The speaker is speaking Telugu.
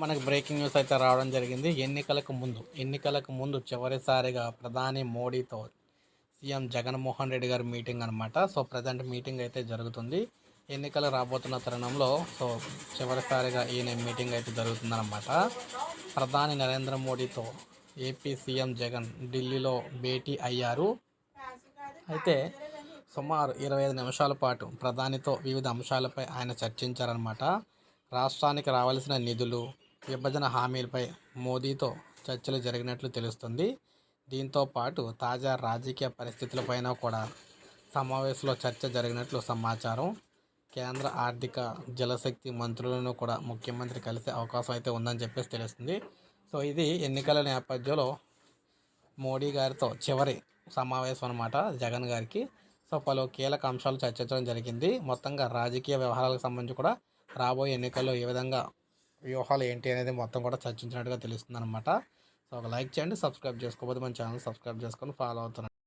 మనకి బ్రేకింగ్ న్యూస్ అయితే రావడం జరిగింది. ఎన్నికలకు ముందు ఎన్నికలకు ముందు చివరిసారిగా ప్రధాని మోడీతో సీఎం జగన్మోహన్ రెడ్డి గారి మీటింగ్ అనమాట సో ప్రజెంట్ మీటింగ్ అయితే జరుగుతుంది. ఎన్నికలు రాబోతున్న తరుణంలో సో చివరిసారిగా ఈయన మీటింగ్ అయితే జరుగుతుందన్నమాట. ప్రధాని నరేంద్ర మోడీతో ఏపీ సీఎం జగన్ ఢిల్లీలో భేటీ అయ్యారు. అయితే సుమారు ఇరవై ఐదు నిమిషాల పాటు ప్రధానితో వివిధ అంశాలపై ఆయన చర్చించారనమాట రాష్ట్రానికి రావాల్సిన నిధులు విభజన హామీలపై మోదీతో చర్చలు జరిగినట్లు తెలుస్తుంది. దీంతో పాటు తాజా రాజకీయ పరిస్థితులపైన కూడా సమావేశంలో చర్చ జరిగినట్లు సమాచారం. కేంద్ర ఆర్థిక జలశక్తి మంత్రులను కూడా ముఖ్యమంత్రి కలిసే అవకాశం అయితే ఉందని చెప్పేసి తెలుస్తుంది. సో ఇది ఎన్నికల నేపథ్యంలో మోడీ గారితో చివరి సమావేశం అనమాట జగన్ గారికి. సో పలు కీలక అంశాలు చర్చించడం జరిగింది. మొత్తంగా రాజకీయ వ్యవహారాలకు సంబంధించి కూడా రాబోయే ఎన్నికల్లో ఏ విధంగా వ్యూహాలు ఏంటి అనేది మొత్తం కూడా చర్చించినట్టుగా తెలుస్తుంది అనమాట సో ఒక లైక్ చేయండి సబ్స్క్రైబ్ చేసుకోకపోతే మన ఛానల్ సబ్స్క్రైబ్ చేసుకొని ఫాలో అవుతున్నాను